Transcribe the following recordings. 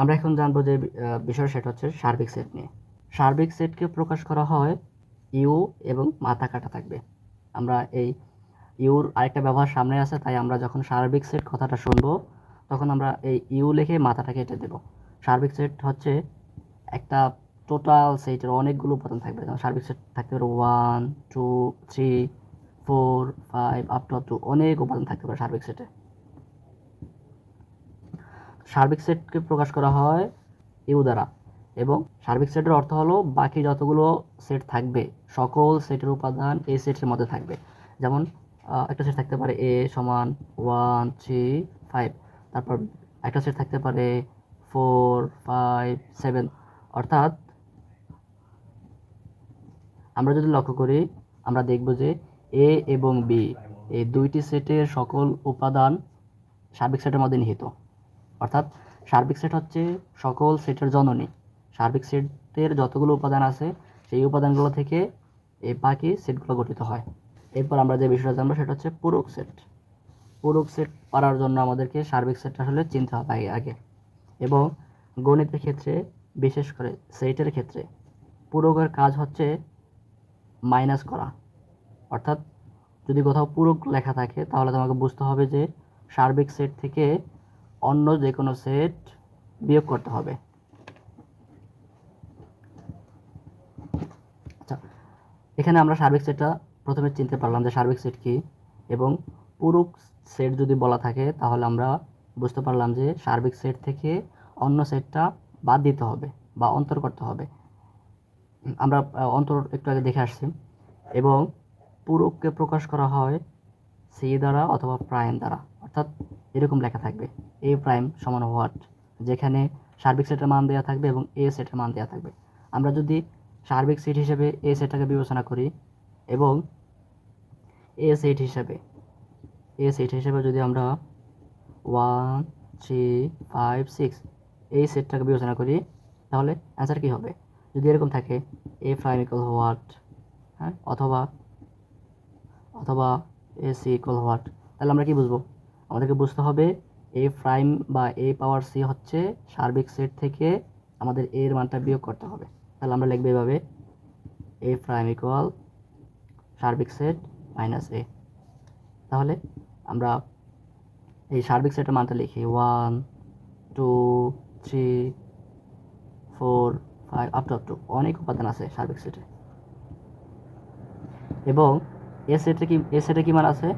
আমরা এখন জানব যে বিষয় সেটা হচ্ছে সার্বিক সেট নিয়ে। সার্বিক সেটকে প্রকাশ করা হয় ইউ এবং মাথা কাটা থাকবে। আমরা এই ইউর আরেকটা ব্যবহার সামনে আছে, তাই আমরা যখন সার্বিক সেট কথাটা শুনব, তখন আমরা এই ইউ লিখে মাথাটা কেটে দেব। সার্বিক সেট হচ্ছে একটা টোটাল সেটের অনেকগুলো উপাদান থাকবে। যেমন সার্বিক সেট থাকতে পারে one two three four five up to অনেক উপাদান থাকতে পারে সার্বিক সেটে। সার্বিক সেটকে প্রকাশ করা হয় ইউ দ্বারা। এবং সার্বিক সেটের অর্থ হলো বাকি যতগুলো সেট থাকবে, সকল সেটের উপাদান এই সেটের মধ্যে থাকবে। যেমন একটা সেট থাকতে পারে এ সমান ওয়ান থ্রি ফাইভ তারপর একটা সেট থাকতে পারে ফোর ফাইভ সেভেন অর্থাৎ আমরা যদি লক্ষ্য করি, আমরা দেখব যে এ এবং বি এই দুইটি সেটের সকল উপাদান সার্বিক সেটের মধ্যে নিহিত। অর্থাৎ সার্বিক সেট হচ্ছে সকল সেটের জননী। সার্বিক সেটের যতগুলো উপাদান আছে, সেই উপাদানগুলো থেকে এই বাকি সেটগুলো গঠিত হয়। এরপর আমরা যে বিষয়টা জানব, সেটা হচ্ছে পূরক সেট। পূরক সেট পারার জন্য আমাদেরকে সার্বিক সেট আসলে চিনতে হবে আগে। এবং গণিতের ক্ষেত্রে, বিশেষ করে সেটের ক্ষেত্রে, পূরকের কাজ হচ্ছে মাইনাস করা। অর্থাৎ যদি কোথাও পূরক লেখা থাকে, তাহলে তোমাকে বুঝতে হবে যে সার্বিক সেট থেকে অন্য যে কোনো সেট বিয়োগ করতে হবে। আচ্ছা এখানে আমরা সার্বিক সেটটা প্রথমে চিনতে পারলাম যে সার্বিক সেট কি এবং পূরক সেট যদি বলা থাকে তাহলে আমরা বুঝতে পারলাম যে সার্বিক সেট থেকে অন্য সেটটা বাদ দিতে হবে বা অন্তর করতে হবে। আমরা অন্তর একটু আগে দেখে আসছি। এবং পুরুককে প্রকাশ করা হয় সি দ্বারা অথবা প্রাইম দ্বারা। অর্থাৎ এরকম লেখা থাকবে। এ প্রাইম সমান হোয়াট যেখানে সার্বিক সেটের মান দেওয়া থাকবে এবং এ সেটের মান দেওয়া থাকবে। আমরা যদি সার্বিক সেট হিসেবে এ সেটটাকে বিবেচনা করি এবং এ সেট হিসেবে এ সেট হিসেবে যদি আমরা ওয়ান থ্রি ফাইভ সিক্স এই সেটটাকে বিবেচনা করি, তাহলে অ্যান্সার কী হবে? যদি এরকম থাকে এ প্রাইম ইকুয়াল হোয়াট হ্যাঁ অথবা অথবা এ সি ইকুয়াল হোয়াট তাহলে আমরা কি বুঝব? আমাদেরকে বুঝতে হবে এ প্রাইম বা এ পাওয়ার সি হচ্ছে সার্বিক সেট থেকে আমাদের এ এর মানটা বিয়োগ করতে হবে। তাহলে আমরা লিখব এভাবে এ প্রাইম ইকুয়াল সার্বিক সেট মাইনাস এ তাহলে আমরা এই সার্বিক সেটের মানটা লিখি। One two three four five up to up to অনেক উপাদান আছে সার্বিক সেটে এবং এ সেটে কি এ সেটে কি মান আছে?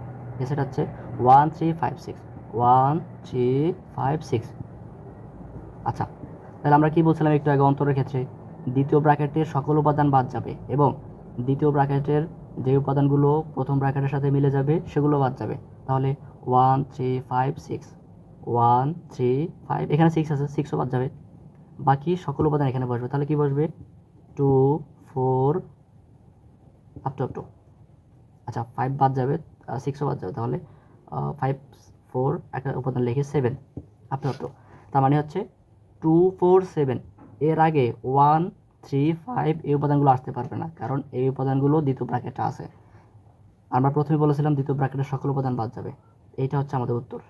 এ সেট হচ্ছে one three five six one three five six আচ্ছা তাহলে আমরা কি বলছিলাম একটু আগে অন্তরের ক্ষেত্রে? দ্বিতীয় ব্র্যাকেটের সকল উপাদান বাদ যাবে এবং দ্বিতীয় ব্র্যাকেটের যে উপাদানগুলো প্রথম ব্র্যাকেটের সাথে মিলে যাবে, সেগুলো বাদ যাবে। তাহলে one three five six one three five এখানে সিক্স আছে সিক্সও বাদ যাবে। বাকি সকল উপাদান এখানে বসবে। তাহলে কি বসবে? Two four up to up to আচ্ছা ফাইভ বাদ যাবে সিক্সও বাদ যাবে। তাহলে ফাইভ ফোর একটা উপাদান লিখে seven up to up to তার মানে হচ্ছে টু ফোর সেভেন এর আগে ওয়ান থ্রি ফাইভ এই উপাদানগুলো আসতে পারবে না, কারণ এই উপাদানগুলো দ্বিতীয় ব্র্যাকেটে আছে। আমরা প্রথমে বলেছিলাম দ্বিতীয় ব্র্যাকেটের সকল উপাদান বাদ যাবে। এইটা হচ্ছে আমাদের উত্তর।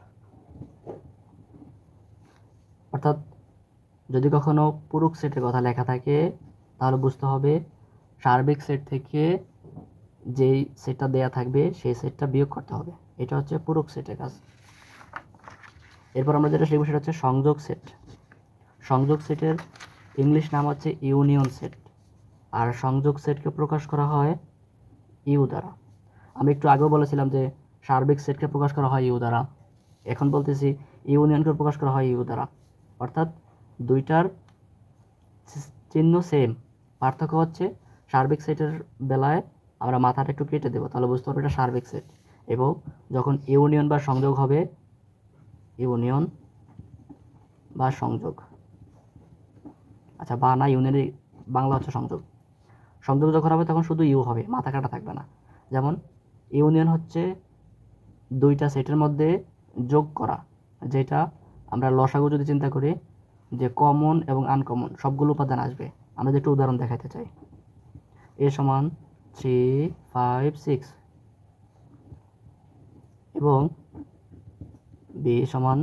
অর্থাৎ যদি কখনো পুরুক সেটের কথা লেখা থাকে, তাহলে বুঝতে হবে সার্বিক সেট থেকে যেই সেটটা দেয়া থাকবে, সেই সেটটা বিয়োগ করতে হবে। এটা হচ্ছে পুরুক সেটের কাজ। এরপর আমরা যেটা শিখব সেটা হচ্ছে সংযোগ সেট সংযোগ সেটের ইংলিশ নাম হচ্ছে ইউনিয়ন সেট আর সংযোগ সেটকে প্রকাশ করা হয় ইউ দ্বারা। আমি একটু আগেও বলেছিলাম যে সার্বিক সেটকে প্রকাশ করা হয় ইউ দ্বারা। এখন বলতেছি ইউনিয়নকে প্রকাশ করা হয় ইউ দ্বারা। অর্থাৎ দুইটার চিহ্ন সেম পার্থক্য হচ্ছে সার্বিক সেটের বেলায় আমরা মাথাটা একটু কেটে দেবো, তাহলে বুঝতে পারব এটা সার্বিক সেট এবং যখন ইউনিয়ন বা সংযোগ হবে ইউনিয়ন বা সংযোগ। আচ্ছা বা না ইউনিয়নের বাংলা হচ্ছে সংযোগ। সংযোগ যখন হবে, তখন শুধু ইউ হবে, মাথা কাটা থাকবে না। যেমন ইউনিয়ন হচ্ছে দুইটা সেটের মধ্যে যোগ করা, যেটা আমরা লসাগু যদি চিন্তা করি যে কমন এবং আনকমন সবগুলো উপাদান আসবে। আমরা যে একটু উদাহরণ দেখাতে চাই। এ সমান থ্রি ফাইভ সিক্স এবং বি সমান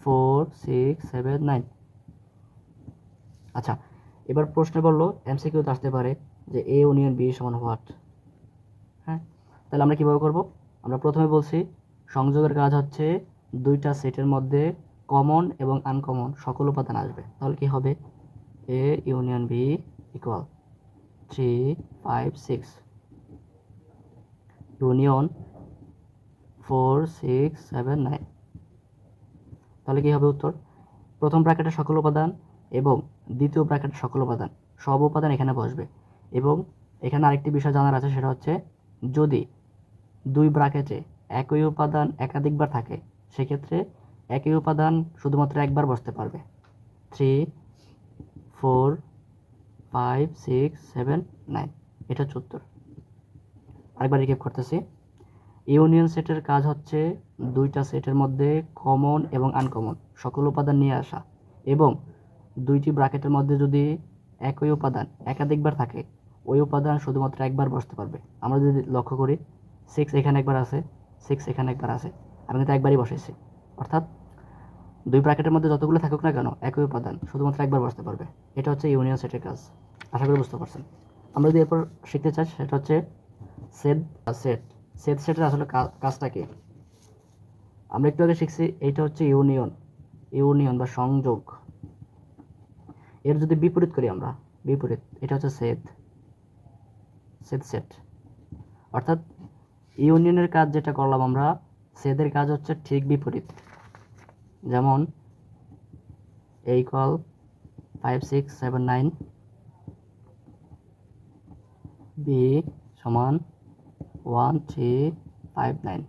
ফোর সিক্স সেভেন নাইন আচ্ছা এবার প্রশ্নে বলল এমসিকিউতে আসতে পারে যে এ ইউনিয়ন বি সমান হোয়াট হ্যাঁ তাহলে আমরা কীভাবে করব? আমরা প্রথমে বলছি, সংযোগের কাজ হচ্ছে দুইটা সেটের মধ্যে কমন এবং আনকমন সকল উপাদান আসবে। তাহলে কি হবে? A union B equal three five six union four, six, seven, nine. তাহলে কী হবে উত্তর? প্রথম ব্র্যাকেটের সকল উপাদান এবং দ্বিতীয় ব্র্যাকেটের সকল উপাদান, সব উপাদান এখানে বসবে। এবং এখানে আরেকটি বিষয় জানার আছে, সেটা হচ্ছে যদি দুই ব্র্যাকেটে একই উপাদান একাধিকবার থাকে, সেক্ষেত্রে একই উপাদান শুধুমাত্র একবার বসতে পারবে। Three, four, five, six, seven, nine. এটা হচ্ছে উত্তর। আরেকবার রিকেপ করতেছি। ইউনিয়ন সেটের কাজ হচ্ছে দুইটা সেটের মধ্যে কমন এবং আনকমন সকল উপাদান নিয়ে আসা। এবং দুইটি ব্র্যাকেটের মধ্যে যদি একই উপাদান একাধিকবার থাকে, ওই উপাদান শুধুমাত্র একবার বসতে পারবে। আমরা যদি লক্ষ্য করি সিক্স এখানে একবার আছে সিক্স এখানে একবার আছে। আমি কিন্তু একবারই বসেছি অর্থাৎ দুই ব্র্যাকেটের মধ্যে যতগুলো থাকুক না কেন, একই উপাদান শুধুমাত্র একবার বসতে পারবে। এটা হচ্ছে ইউনিয়ন সেটের কাজ। আশা করি বুঝতে পারছেন। আমরা যদি এরপর শিখতে চাই, সেটা হচ্ছে সেট সেট। সেদ সেটের আসলে কাজটা কি? আমরা একটু আগে শিখছি, এইটা হচ্ছে ইউনিয়ন। ইউনিয়ন বা সংযোগ। এর যদি বিপরীত করি আমরা, বিপরীত, এটা হচ্ছে সেদ সেদ সেট। অর্থাৎ ইউনিয়নের কাজ যেটা করলাম আমরা সেদের কাজ হচ্ছে ঠিক বিপরীত। যেমন এই call five six seven nine B সমান ওয়ান থ্রি ফাইভ নাইন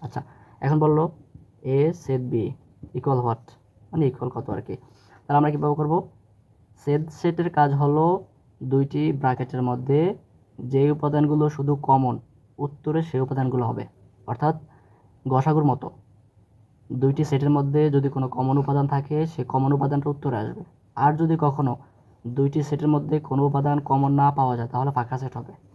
আচ্ছা এখন বলল A set B equal what মানে ইকুয়াল কত আর কি? তাহলে আমরা কীভাবে করব? সেট সেটের কাজ হলো দুইটি ব্র্যাকেটের মধ্যে যে উপাদানগুলো শুধু কমন উত্তরে সেই উপাদানগুলো হবে। অর্থাৎ গসাগুর মতো। দুইটি সেটের মধ্যে যদি কোনো কমন উপাদান থাকে, সে কমন উপাদানটা উত্তরে আসবে। আর যদি কখনো দুইটি সেটের মধ্যে কোনো উপাদান কমন না পাওয়া যায়, তাহলে ফাঁকা সেট হবে।